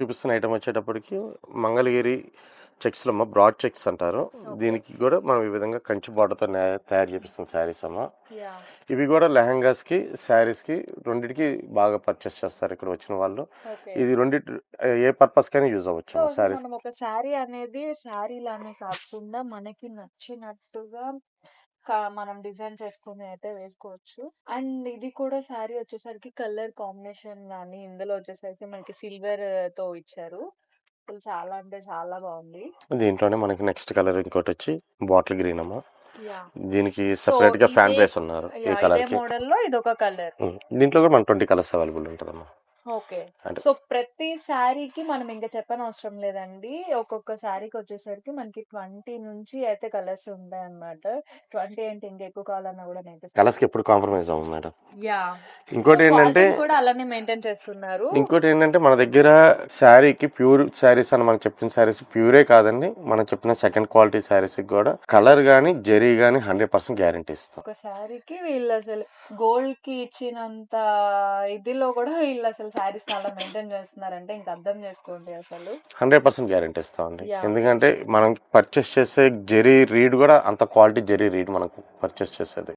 చూపిస్తున్న ఐటమ్ వచ్చేటప్పటికి మంగళగిరి చెక్స్ అమ్మ బ్రాడ్ చెక్స్ అంటారు. దీనికి కూడా మనం ఈ విధంగా కంచి బార్డర్తో తయారు చేపిస్తాం శారీస్ అమ్మ. ఇవి కూడా లెహంగాస్కి శారీస్కి రెండింటికి బాగా పర్చేస్ చేస్తారు ఇక్కడ వచ్చిన వాళ్ళు. ఇది రెండింటి ఏ పర్పస్ కైనా యూజ్ అవ్వచ్చు శారీస్ ఒక శారీ అనేది శారీ లానే కాకుండా మనకి నచ్చినట్టుగా మనం డిజైన్ చేసుకుని అయితే వేసుకోవచ్చు. అండ్ ఇది కూడా శారీ వచ్చేసరికి కలర్ కాంబినేషన్ కానీ ఇందులో వచ్చేసరికి మనకి సిల్వర్తో ఇచ్చారు. చాలా అంటే చాలా బాగుంది. దీంట్లోనే మనకి నెక్స్ట్ కలర్ ఇంకోటి వచ్చి బాటిల్ గ్రీన్ అమ్మ. దీనికి సెపరేట్గా ఫ్యాన్ బేస్ ఉన్నారు ఈ కలర్ మోడల్లో ఇది ఒక కలర్. దీంట్లో కూడా మన ట్వంటీ కలర్స్ అవైలబుల్ ఉంటుందమ్మా. ఓకే. సో ప్రతి శారీకి మనం ఇంకా చెప్పని అవసరం లేదండి. ఒక్కొక్క శారీకి వచ్చేసరికి మనకి ట్వంటీ నుంచి అయితే కలర్స్ ఉంటాయి అన్నమాట ట్వంటీ అంటే ఇంకా ఎక్కువ కావాలన్నా కూడా నేర్పిస్తాను కలర్స్కి ఎప్పుడు కాంప్రమైజ్ అవ్వం మేడం. ఇంకోటి ఏంటంటే కూడా అలానే మెయింటైన్ చేస్తున్నారు. ఇంకోటి ఏంటంటే మన దగ్గర శారీకి ప్యూర్ శారీస్ అని మనం చెప్పిన శారీస్ ప్యూరే కాదండి. మనం చెప్పిన సెకండ్ క్వాలిటీ శారీస్ కూడా కలర్ గానీ జరీ గానీ హండ్రెడ్ పర్సెంట్ గ్యారంటీ ఇస్తాం. ఒక శారీకి వీళ్ళు అసలు గోల్డ్కి ఇచ్చినంత ఇదిలో కూడా వీళ్ళు అసలు శారీస్ చాలా మెయింటైన్ చేస్తున్నారంటే ఇంకా అర్థం చేసుకోండి అసలు. హండ్రెడ్ పర్సెంట్ గ్యారంటీ ఇస్తామండి Yeah. ఎందుకంటే మనం పర్చేస్ చేసే జరీ రీడ్ కూడా అంత క్వాలిటీ జరీ రీడ్ మనకు పర్చేస్ చేసేది.